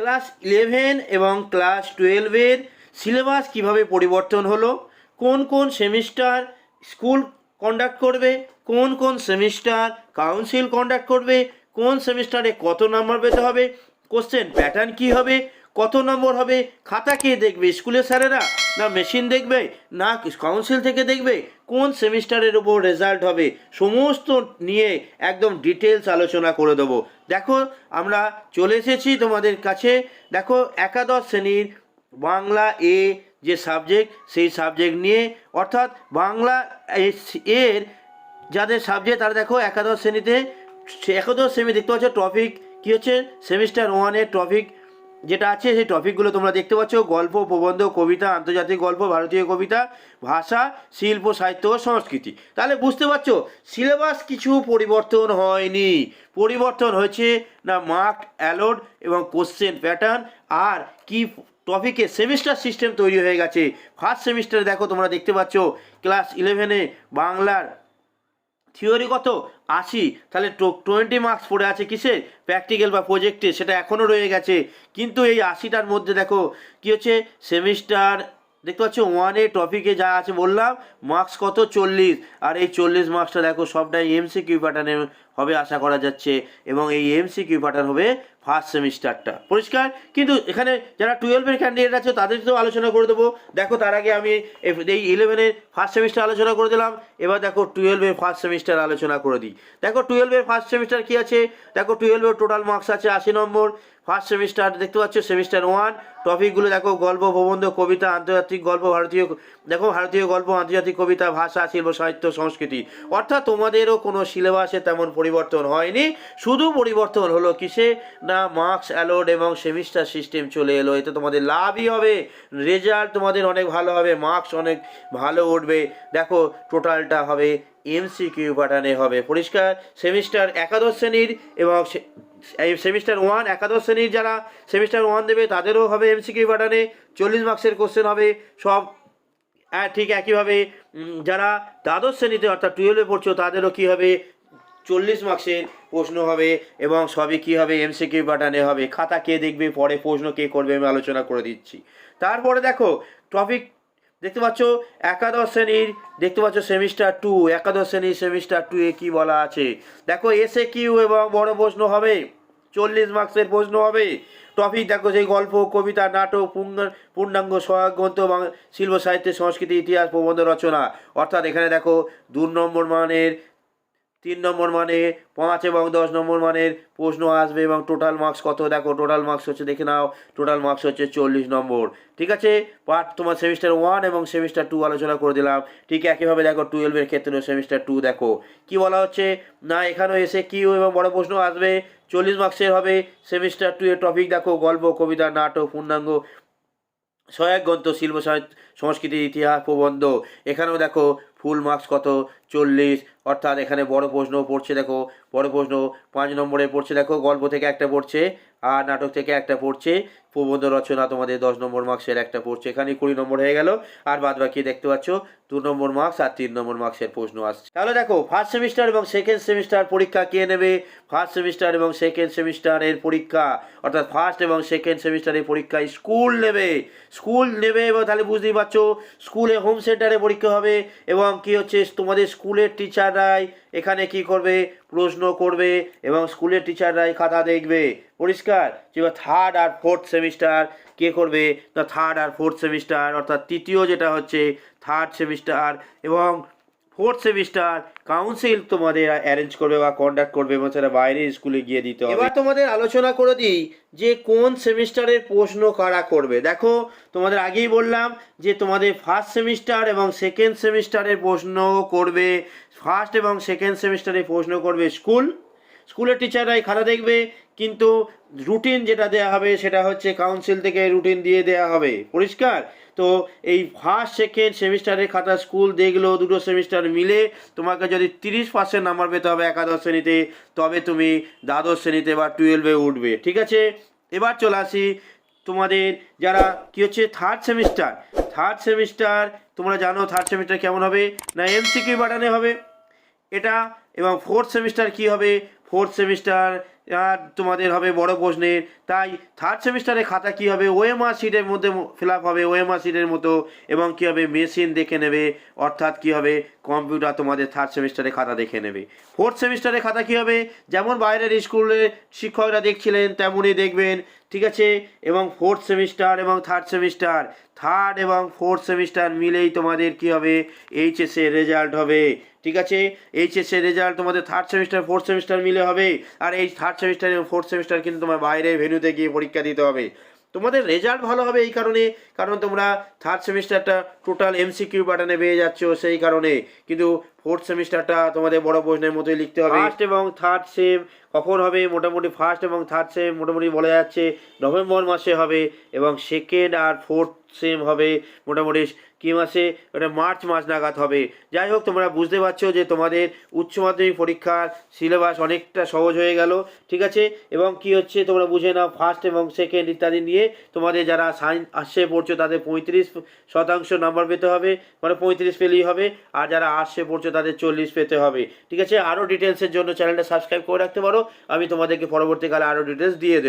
Class eleven এবং class টুয়েলভের syllabus কীভাবে পরিবর্তন হলো? কোন কোন সেমিস্টার স্কুল কন্ডাক্ট করবে? কোন কোন সেমিস্টার কাউন্সিল কন্ডাক্ট করবে? কোন সেমিস্টারে কত নাম্বার পেতে হবে? কোশ্চেন প্যাটার্ন কি হবে? কত নম্বর হবে? খাতা কে দেখবে? স্কুলের স্যারেরা? না মেশিন দেখবে? না কাউন্সিল থেকে দেখবে? কোন সেমিস্টারের উপর রেজাল্ট হবে? সমস্ত নিয়ে একদম ডিটেলস আলোচনা করে দেবো। দেখো, আমরা চলে এসেছি তোমাদের কাছে। দেখো, একাদশ শ্রেণির বাংলা এ যে সাবজেক্ট সেই সাবজেক্ট নিয়ে। অর্থাৎ বাংলা এর যাদের সাবজেক্ট তারা দেখো একাদশ শ্রেণীতে একাদশ শ্রেণি দেখতে পাচ্ছ টপিক কী হচ্ছে? সেমিস্টার ওয়ানের টপিক যেটা আছে, সেই টপিকগুলো তোমরা দেখতে পাচ্ছ। গল্প, প্রবন্ধ, কবিতা, আন্তর্জাতিক গল্প, ভারতীয় কবিতা, ভাষা, শিল্প, সাহিত্য ও সংস্কৃতি। তাহলে বুঝতে পারছ, সিলেবাস কিছু পরিবর্তন হয়নি। পরিবর্তন হয়েছে না মার্ক অ্যালোড এবং কোশ্চেন প্যাটার্ন, আর কি টপিকে সেমিস্টার সিস্টেম তৈরি হয়ে গেছে। ফার্স্ট সেমিস্টারে দেখো তোমরা দেখতে পাচ্ছ, ক্লাস ইলেভেনে বাংলার থিওরি কত? আশি। তাহলে টোয়েন্টি মার্কস পড়ে আছে কিসে? প্র্যাকটিক্যাল বা প্রজেক্টে সেটা এখনও রয়ে গেছে। কিন্তু এই আশিটার মধ্যে দেখো, কি হচ্ছে? সেমিস্টার দেখতে পাচ্ছ ওয়ানে টপিকে যা আছে বললাম মার্কস কত? চল্লিশ। আর এই চল্লিশ মার্কসটা দেখো, সবটাই এমসি কিউ প্যাটার্নে হবে আশা করা যাচ্ছে। এবং এই এমসি কিউ প্যাটার্ন হবে ফার্স্ট সেমিস্টারটা পরিষ্কার? কিন্তু এখানে যারা টুয়েলভের ক্যান্ডিডেট আছে, তাদের তো আলোচনা করে দেবো। দেখো, তার আগে আমি এই ইলেভেনের ফার্স্ট সেমিস্টার আলোচনা করে দিলাম। এবার দেখো টুয়েলভের ফার্স্ট সেমিস্টার আলোচনা করে দিই। দেখো টুয়েলভের ফার্স্ট সেমিস্টার কী আছে? দেখো টুয়েলভের টোটাল মার্কস আছে আশি নম্বর। ফার্স্ট সেমিস্টার দেখতে পাচ্ছ সেমিস্টার ওয়ান টপিকগুলো দেখো, গল্প, প্রবন্ধ, কবিতা, আন্তর্জাতিক গল্প, ভারতীয়, দেখো ভারতীয় গল্প, আন্তর্জাতিক কবিতা, ভাষা, শিল্প, সাহিত্য, সংস্কৃতি। অর্থাৎ তোমাদেরও কোনো সিলেবাসে তেমন পরিবর্তন হয়নি। শুধু পরিবর্তন হলো কিসে? না মার্কস অ্যালোড এবং সেমিস্টার সিস্টেম চলে এলো। এতে তোমাদের লাভই হবে রেজাল্ট তোমাদের অনেক ভালো হবে মার্কস অনেক ভালো উঠবে। দেখো টোটালটা হবে এমসিকিউ প্যাটার্নে হবে। পরিষ্কার? সেমিস্টার একাদশ শ্রেণির এবং এই সেমিস্টার ওয়ান, একাদশ শ্রেণির যারা সেমিস্টার ওয়ান দেবে, তাদেরও হবে এমসিকিউ প্যাটার্নে চল্লিশ মার্কসের কোশ্চেন হবে। সব ঠিক একইভাবে যারা দ্বাদশ শ্রেণীতে অর্থাৎ টুয়েলভে পড়ছো, তাদেরও কী হবে? চল্লিশ মার্কসের প্রশ্ন হবে এবং সবই কী হবে? এমসিকিউ প্যাটার্নে হবে। খাতা কে দেখবে? পরে প্রশ্ন কে করবে? আমি আলোচনা করে দিচ্ছি। তারপরে দেখো টপিক দেখতে পাচ্ছ, একাদশ শ্রেণির, দেখতে পাচ্ছ সেমিস্টার টু একাদশ শ্রেণির সেমিস্টার টু এ কী বলা আছে? দেখো এসে কিউ এবং বড় প্রশ্ন হবে, চল্লিশ মার্ক্সের প্রশ্ন হবে। টপিক দেখো, সেই গল্প, কবিতা, নাটক পূর্ণ- পূর্ণাঙ্গ সহায়ক গ্রন্থ শিল্প সাহিত্যের সংস্কৃতি, ইতিহাস, প্রবন্ধ রচনা। অর্থাৎ এখানে দেখো, দু নম্বর মানের তিন নম্বর মানে পাঁচ এবং দশ নম্বর মানের প্রশ্ন আসবে এবং টোটাল মার্কস কত? দেখো টোটাল মার্কস হচ্ছে, দেখে নাও টোটাল মার্কস হচ্ছে চল্লিশ নম্বর। ঠিক আছে? পার্ট তোমার সেমিস্টার ওয়ান এবং সেমিস্টার টু আলোচনা করে দিলাম। ঠিক একইভাবে দেখো টুয়েলভের ক্ষেত্রেও সেমিস্টার টু দেখো। কি বলা হচ্ছে? না, এখানেও এসে কিউ এবং বড় প্রশ্ন আসবে। চল্লিশ মার্কসের হবে সেমিস্টার টু এর টপিক দেখো, গল্প, কবিতা, নাটক, পূর্ণাঙ্গ, সহায়ক, গ্রন্থ, শিল্প, সাহিত্য, সংস্কৃতি, ইতিহাস, প্রবন্ধ। এখানেও দেখো ফুল মার্কস কত? চল্লিশ। অর্থাৎ এখানে বড় প্রশ্ন পড়ছে, দেখো, বড় প্রশ্ন পাঁচ নম্বরে পড়ছে, দেখো, গল্প থেকে একটা পড়ছে, আর নাটক থেকে একটা পড়ছে, প্রবন্ধ রচনা তোমাদের দশ নম্বর মার্কসের একটা পড়ছে এখানে কুড়ি নম্বর হয়ে গেল, আর বাদ বাকি দেখতে পাচ্ছ, দু নম্বর মার্কস আর তিন নম্বর মার্কসের প্রশ্ন আসছে। তাহলে দেখো ফার্স্ট সেমিস্টার এবং সেকেন্ড সেমিস্টার পরীক্ষা কে নেবে? ফার্স্ট সেমিস্টার এবং সেকেন্ড সেমিস্টারের পরীক্ষা, অর্থাৎ ফার্স্ট এবং সেকেন্ড সেমিস্টারের পরীক্ষা স্কুল নেবে। স্কুল নেবে এবং তাহলে বুঝতেই পারছ স্কুলে হোম সেন্টারে পরীক্ষা হবে, এবং কি হচ্ছে, তোমাদের স্কুলের টিচাররাই এখানে কি করবে, প্রশ্ন করবে এবং স্কুলের টিচাররাই খাতা দেখবে। পরিষ্কার? যে থার্ড আর ফোর্থ সেমিস্টার কে করবে? না থার্ড আর ফোর্থ সেমিস্টার অর্থাৎ তৃতীয় যেটা হচ্ছে থার্ড সেমিস্টার এবং ফোর্থ সেমিস্টার, কাউন্সিল তোমাদের অ্যারেঞ্জ করবে বা কন্ডাক্ট করবে, এবং সেটা বাইরে স্কুলে গিয়ে দিতে হবে। এবার তোমাদের আলোচনা করে দিই যে কোন সেমিস্টারের প্রশ্ন কারা করবে। দেখো, তোমাদের আগেই বললাম যে তোমাদের ফার্স্ট সেমিস্টার এবং সেকেন্ড সেমিস্টারের প্রশ্ন করবে ফার্স্ট এবং সেকেন্ড সেমিস্টারে প্রশ্ন করবে স্কুল স্কুলের টিচাররাই খাতা দেখবে কিন্তু রুটিন যেটা দেওয়া হবে সেটা হচ্ছে কাউন্সিল থেকে রুটিন দিয়ে দেওয়া হবে। পরিষ্কার? তো এই ফার্স্ট সেকেন্ড সেমিস্টারের খাতা স্কুল দেখল, দুটো সেমিস্টার মিলে তোমাকে যদি তিরিশ পার্সেন্ট নাম্বার পেতে হবে একাদশ শ্রেণীতে, তবে তুমি দ্বাদশ শ্রেণীতে বা টুয়েলভে উঠবে, ঠিক আছে? এবার চলে আসি তোমাদের যারা কি হচ্ছে থার্ড সেমিস্টার থার্ড সেমিস্টার তোমরা জানো থার্ড সেমিস্টার কেমন হবে? না এমসিকিউ বাটানে হবে। এটা এবং ফোর্থ সেমিস্টার কি হবে? ফোর্থ সেমিস্টার তোমাদের হবে বড় প্রশ্নের তাই থার্ড সেমিস্টারে খাতা কী হবে? ওএমআর সিটের মধ্যে ফিল আপ হবে ওএমআর সিটের মতো, এবং কী হবে? মেশিন দেখে নেবে, অর্থাৎ কী হবে? কম্পিউটার তোমাদের থার্ড সেমিস্টারে খাতা দেখে নেবে। ফোর্থ সেমিস্টারে খাতা কী হবে? যেমন বাইরের স্কুলে শিক্ষকরা দেখছিলেন, তেমনই দেখবেন, ঠিক আছে? এবং ফোর্থ সেমিস্টার এবং থার্ড সেমিস্টার থার্ড এবং ফোর্থ সেমিস্টার মিলেই তোমাদের কী হবে? এইচএসের রেজাল্ট হবে, ঠিক আছে? এইচএসের রেজাল্ট তোমাদের থার্ড সেমিস্টার ফোর্থ সেমিস্টার মিলে হবে, আর এই থার্ড সেমিস্টার এবং ফোর্থ সেমিস্টার কিন্তু তোমার বাইরে ভেন্যুতে গিয়ে পরীক্ষা দিতে হবে। তোমাদের রেজাল্ট ভালো হবে এই কারণে, কারণ তোমরা থার্ড সেমিস্টারটা টোটাল এমসিকিউ প্যাটার্নে পেয়ে যাচ্ছ সেই কারণে। কিন্তু ফোর্থ সেমিস্টারটা তোমাদের বড় প্রশ্নের মতোই লিখতে হবে। ফার্স্ট এবং থার্ড সেম কখন হবে? মোটামুটি ফার্স্ট এবং থার্ড সেম মোটামুটি বলা যাচ্ছে নভেম্বর মাসে হবে এবং সেকেন্ড আর ফোর্থ সেম হবে মোটামুটি কী মাসে? ওটা মার্চ মাস নাগাদ হবে। যাই হোক, তোমরা বুঝতে পারছ যে তোমাদের উচ্চ মাধ্যমিক পরীক্ষার সিলেবাস অনেকটা সহজ হয়ে গেল, ঠিক আছে? এবং কি হচ্ছে তোমরা বুঝে নাও ফার্স্ট এবং সেকেন্ড ইত্যাদি নিয়ে তোমাদের যারা সাইন্স আর্টসে পড়ছো, তাদের পঁয়ত্রিশ শতাংশ নাম্বার পেতে হবে মানে পঁয়ত্রিশ পেলেই হবে, আর যারা আর্টসে পড়ছো, তাদের চল্লিশ পেতে হবে, ঠিক আছে? আরও ডিটেলসের জন্য চ্যানেলটা সাবস্ক্রাইব করে রাখতে পারো, আমি তোমাদেরকে পরবর্তীকালে আরও ডিটেলস দিয়ে দেবো।